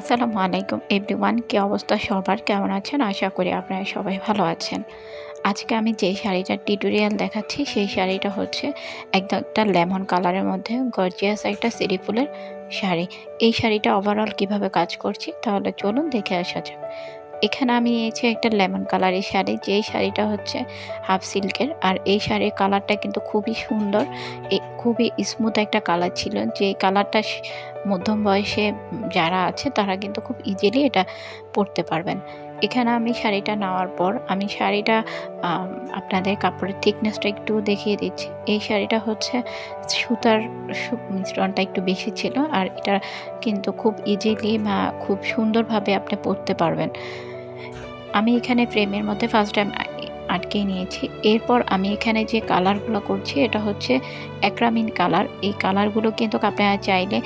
আসসালামু আলাইকুম এভরিওয়ান, কী অবস্থা সবার? কেমন আছেন? আশা করি আপনারা সবাই ভালো আছেন। আজকে আমি যে শাড়িটার টিউটোরিয়াল দেখাচ্ছি, সেই শাড়িটা হচ্ছে একদম একটা লেমন কালারের মধ্যে গর্জিয়াস একটা সিরি ফুলের শাড়ি। এই শাড়িটা ওভারঅল কীভাবে কাজ করছি, তাহলে চলুন দেখে আসা যাক। এখানে আমি নিয়েছি একটা লেমন কালারের শাড়ি, যেই শাড়িটা হচ্ছে হাফ সিল্কের। আর এই শাড়ির কালারটা কিন্তু খুবই সুন্দর। খুবই স্মুথ একটা কালার ছিল। যে কালারটা মধ্যম বয়সে যারা আছে, তারা কিন্তু খুব ইজিলি এটা পরতে পারবেন। এখানে আমি শাড়িটা নেওয়ার পর আমি শাড়িটা আপনাদের কাপড়ের থিকনেসটা একটু দেখিয়ে দিচ্ছি। এই শাড়িটা হচ্ছে সুতার মিশ্রণটা একটু বেশি ছিল। আর এটা কিন্তু খুব ইজিলি বা খুব সুন্দরভাবে আপনি পরতে পারবেন। আমি এখানে প্রেমের মধ্যে ফার্স্ট টাইম আটকে নিয়েছি। এরপর আমি এখানে যে কালারগুলো করছি, এটা হচ্ছে অ্যাক্রামিন কালার। এই কালারগুলো কিন্তু আপনারা চাইলে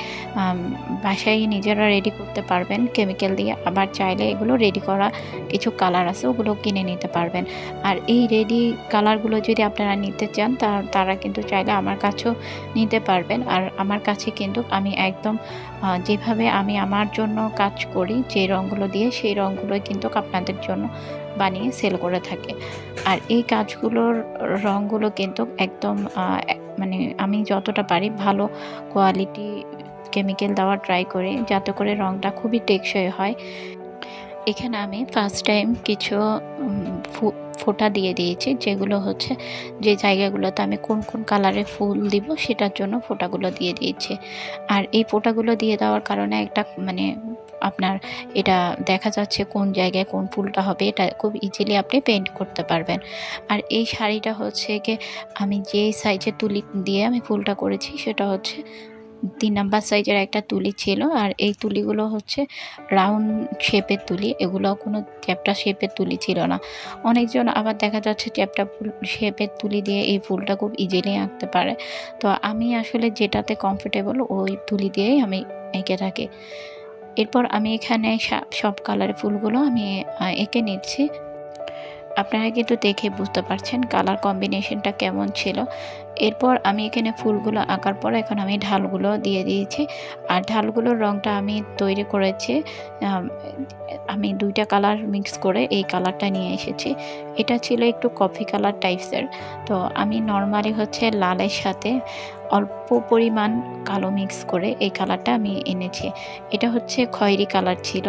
বাসায় নিজেরা রেডি করতে পারবেন কেমিক্যাল দিয়ে। আবার চাইলে এগুলো রেডি করা কিছু কালার আছে, ওগুলো কিনে নিতে পারবেন। আর এই রেডি কালারগুলো যদি আপনারা নিতে চান তারা কিন্তু চাইলে আমার কাছেও নিতে পারবেন। আর আমার কাছে কিন্তু আমি একদম যেভাবে আমি আমার জন্য কাজ করি, যে রঙগুলো দিয়ে, সেই রঙগুলোই কিন্তু আপনাদের জন্য বানিয়ে সেল করে থাকে। আর এই কাজগুলোর রঙগুলো কিন্তু একদম মানে আমি যতটা পারি ভালো কোয়ালিটি কেমিক্যাল দেওয়ার ট্রাই করি, যাতে করে রঙটা খুবই টেকসই হয়। এখানে আমি ফার্স্ট টাইম কিছু ফোঁটা দিয়ে দিয়েছি, যেগুলো হচ্ছে যে জায়গাগুলোতে আমি কোন কোন কালারে ফুল দিব সেটার জন্য ফোঁটাগুলো দিয়ে দিয়েছি। আর এই ফোঁটাগুলো দিয়ে দেওয়ার কারণে একটা মানে আপনার এটা দেখা যাচ্ছে কোন জায়গায় কোন ফুলটা হবে, এটা খুব ইজিলি আপনি পেন্ট করতে পারবেন। আর এই শাড়িটা হচ্ছে কি, আমি যে সাইজে তুলি দিয়ে আমি ফুলটা করেছি সেটা হচ্ছে তিন নাম্বার সাইজের একটা তুলি ছিল, আর এই তুলিগুলো হচ্ছে রাউন্ড শেপের তুলি এগুলো কোনো চ্যাপটা শেপের তুলি ছিল না। অনেকজন আবার দেখা যাচ্ছে চ্যাপটা শেপের তুলি দিয়ে এই ফুলটা খুব ইজিলি আঁকতে পারে। তো আমি আসলে যেটাতে কমফোর্টেবল ওই তুলি দিয়েই আমি এঁকে থাকি। এরপর আমি এখানে সব কালারের ফুলগুলো আমি এঁকে নিচ্ছি। আপনারা কিন্তু দেখে বুঝতে পারছেন কালার কম্বিনেশনটা কেমন ছিল। এরপর আমি এখানে ফুলগুলো আঁকার পর এখন আমি ঢালগুলো দিয়ে দিয়েছি। আর ঢালগুলোর রঙটা আমি তৈরি করেছি, আমি দুইটা কালার মিক্স করে এই কালারটা নিয়ে এসেছি। এটা ছিল একটু কফি কালার টাইপসের তো আমি নর্মালি হচ্ছে লালের সাথে অল্প পরিমাণ কালো মিক্স করে এই কালারটা আমি এনেছি। এটা হচ্ছে খয়েরি কালার ছিল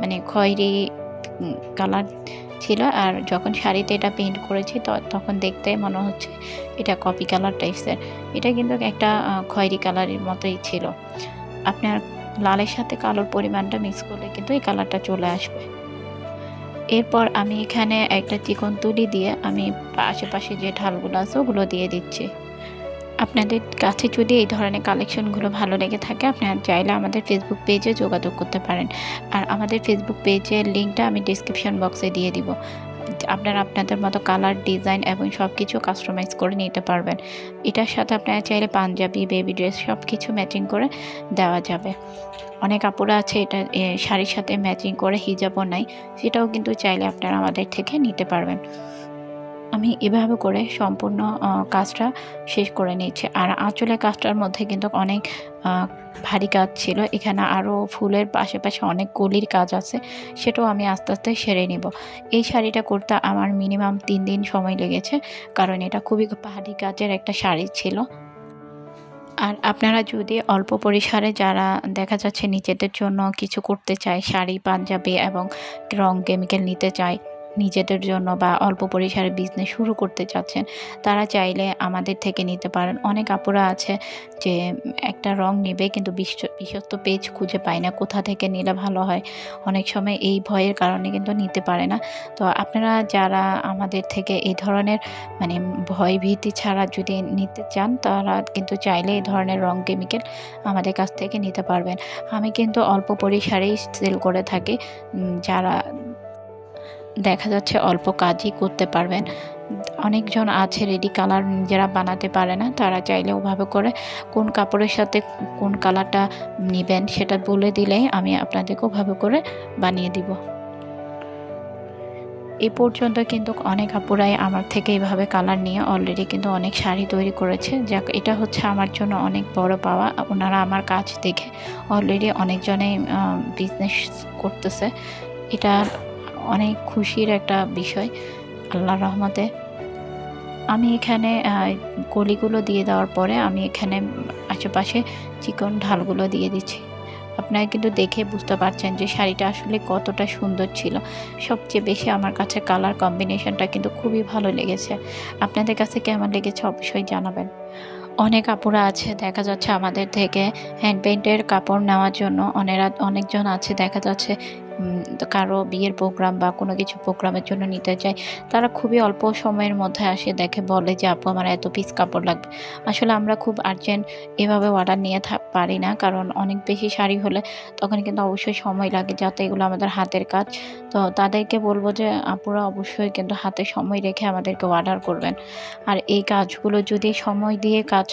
মানে খয়েরি কালার ছিল আর যখন শাড়িতে এটা পেন্ট করেছি তখন দেখতে মনে হচ্ছে এটা কপি কালার টাইপসের এটা কিন্তু একটা খয়েরি কালারের মতোই ছিল। আপনার লালের সাথে কালোর পরিমাণটা মিক্স করলে কিন্তু এই কালারটা চলে আসবে। এরপর আমি এখানে একটা চিকন তুলি দিয়ে আমি আশেপাশে যে ঢালগুলো আছে ওগুলো দিয়ে দিচ্ছি। আপনাদের কাছে যদি এই ধরনের কালেকশনগুলো ভালো লেগে থাকে, আপনারা চাইলে আমাদের ফেসবুক পেজে যোগাযোগ করতে পারেন। আর আমাদের ফেসবুক পেজের লিঙ্কটা আমি ডিসক্রিপশন বক্সে দিয়ে দিব। আপনারা আপনাদের মতো কালার ডিজাইন এবং সব কিছু কাস্টমাইজ করে নিতে পারবেন। এটার সাথে আপনারা চাইলে পাঞ্জাবি বেবি ড্রেস সব কিছু ম্যাচিং করে দেওয়া যাবে। অনেক আপুরা আছে এটা শাড়ির সাথে ম্যাচিং করে হিজাবও নাই, সেটাও কিন্তু চাইলে আপনারা আমাদের থেকে নিতে পারবেন। আমি এভাবে করে সম্পূর্ণ কাজটা শেষ করে নিয়েছি। আর আঁচলের কাজটার মধ্যে কিন্তু অনেক ভারী কাজ ছিল। এখানে আরও ফুলের পাশাপাশি অনেক কলির কাজ আছে, সেটাও আমি আস্তে আস্তে সেরে নিব। এই শাড়িটা করতে আমার মিনিমাম তিন দিন সময় লেগেছে, কারণ এটা খুবই ভারী কাজের একটা শাড়ি ছিল। আর আপনারা যদি অল্প পরিসরে যারা দেখা যাচ্ছে নিজেদের জন্য কিছু করতে চায়, শাড়ি, পাঞ্জাবি এবং রং কেমিক্যাল নিতে চায় নিজেদের জন্য বা অল্প পরিসরে বিজনেস শুরু করতে চাচ্ছেন, তারা চাইলে আমাদের থেকে নিতে পারেন। অনেক আপুরা আছে যে, একটা রং নেবে কিন্তু বিশ্ব বিশ্বস্ত পেজ খুঁজে পায় না, কোথা থেকে নিলে ভালো হয়? অনেক সময় এই ভয়ের কারণে কিন্তু নিতে পারে না। তো আপনারা যারা আমাদের থেকে এই ধরনের মানে ভয় ভীতি ছাড়া যদি নিতে চান, তারা কিন্তু চাইলে এই ধরনের রং কেমিক্যাল আমাদের কাছ থেকে নিতে পারবেন। আমি কিন্তু অল্প পরিসরেই সেল করে থাকি। যারা দেখা যাচ্ছে অল্প কাজই করতে পারবেন। অনেকজন আছে রেডি কালার নিজেরা বানাতে পারে না, তারা চাইলে ওভাবে করে কোন কাপড়ের সাথে কোন কালারটা নেবেন সেটা বলে দিলেই আমি আপনাদেরকে ওভাবে করে বানিয়ে দিব। এ পর্যন্ত কিন্তু অনেক আপুরাই আমার থেকে এইভাবে কালার নিয়ে অলরেডি কিন্তু অনেক শাড়ি তৈরি করেছে। যাক, এটা হচ্ছে আমার জন্য অনেক বড় পাওয়া। ওনারা আমার কাজ দেখে অলরেডি অনেকজনেই বিজনেস করতেছে। এটা অনেক খুশির একটা বিষয় আল্লাহ রহমতে। আমি এখানে কলিগুলো দিয়ে দেওয়ার পরে আমি এখানে আশেপাশে চিকন ঢালগুলো দিয়ে দিচ্ছি। আপনারা কিন্তু দেখে বুঝতে পারছেন যে শাড়িটা আসলে কতটা সুন্দর ছিল। সবচেয়ে বেশি আমার কাছে কালার কম্বিনেশনটা কিন্তু খুবই ভালো লেগেছে। আপনাদের কাছে কেমন লেগেছে অবশ্যই জানাবেন। অনেক কাপড় আছে, দেখা যাচ্ছে আমাদের থেকে হ্যান্ড পেন্টের কাপড় নেওয়ার জন্য অনেরা, অনেকজন আছে, দেখা যাচ্ছে কারও বিয়ের প্রোগ্রাম বা কোনো কিছু প্রোগ্রামের জন্য নিতে চায়, তারা খুবই অল্প সময়ের মধ্যে আসে, দেখে, বলে যে, আপু, আমার এত পিস কাপড় লাগবে। আসলে আমরা খুব আর্জেন্ট এভাবে অর্ডার নিয়ে পারি না, কারণ অনেক বেশি শাড়ি হলে তখন কিন্তু অবশ্যই সময় লাগে, যাতে এগুলো আমাদের হাতের কাজ। তো তাদেরকে বলব যে, আপুরা অবশ্যই কিন্তু হাতে সময় রেখে আমাদেরকে অর্ডার করবেন। আর এই কাজগুলো যদি সময় দিয়ে কাজ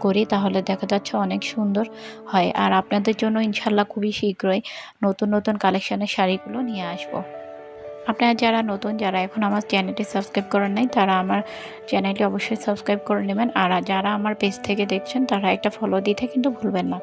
করি তাহলে দেখা যাচ্ছে অনেক সুন্দর হয়। আর আপনাদের জন্য ইনশাল্লাহ খুবই শীঘ্রই নতুন নতুন কালেকশানের শাড়িগুলো নিয়ে আসব। আপনারা যারা নতুন, যারা এখন আমার চ্যানেলটি সাবস্ক্রাইব করেন নাই, তারা আমার চ্যানেলটি অবশ্যই সাবস্ক্রাইব করে নেবেন। আর যারা আমার পেজ থেকে দেখছেন, তারা একটা ফলো দিতে কিন্তু ভুলবেন না।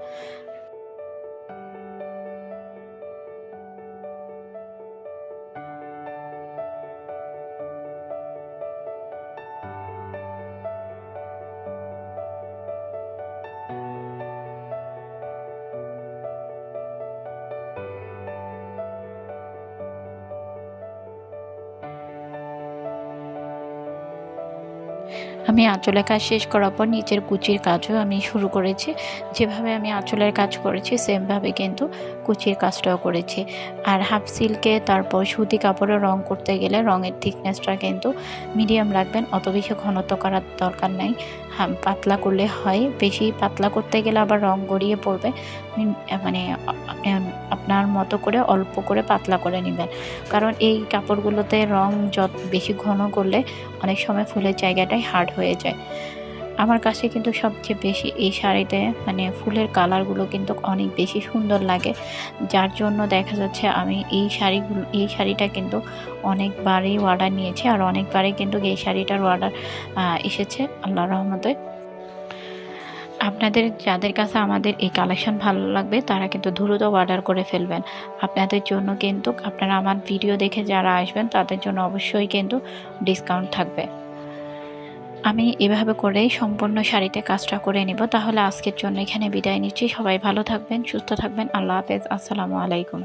আমি আঁচলের কাজ শেষ করার পর নিচের কুচির কাজও আমি শুরু করেছি। যেভাবে আমি আঁচলের কাজ করেছি সেমভাবে কিন্তু কুচির কাজটাও করেছি। আর হাফ সিল্কে তারপর সুতি কাপড়ে রং করতে গেলে রঙের থিকনেসটা কিন্তু মিডিয়াম রাখবেন, অত বেশি ঘনত্ব করার দরকার নাই। পাতলা করলে হয়, বেশি পাতলা করতে গেলে আবার রং গড়িয়ে পড়বে। মানে আপনার মতো করে অল্প করে পাতলা করে নেবেন। কারণ এই কাপড়গুলোতে রং যত বেশি ঘন করলে অনেক সময় ফুলের জায়গাটাই হার্ড হয়ে যায়। আমার কাছে কিন্তু সবচেয়ে বেশি এই শাড়িতে মানে ফুলের কালারগুলো কিন্তু অনেক বেশি সুন্দর লাগে। যার জন্য দেখা যাচ্ছে আমি এই শাড়িগুলো, এই শাড়িটা কিন্তু অনেকবারই অর্ডার নিয়েছি আর অনেকবারই কিন্তু এই শাড়িটার অর্ডার এসেছে আল্লাহ রহমতে। আপনাদের, যাদের কাছে আমাদের এই কালেকশন ভালো লাগবে, তারা কিন্তু দ্রুত অর্ডার করে ফেলবেন। আপনাদের জন্য কিন্তু, আপনারা আমার ভিডিও দেখে যারা আসবেন, তাদের জন্য অবশ্যই কিন্তু ডিসকাউন্ট থাকবে। আমি এভাবে করেই সম্পূর্ণ শাড়িতে কাজটা করে নিব। তাহলে আজকের জন্য এখানে বিদায় নিচ্ছি। সবাই ভালো থাকবেন, সুস্থ থাকবেন। আল্লাহ হাফেজ। আসসালামু আলাইকুম।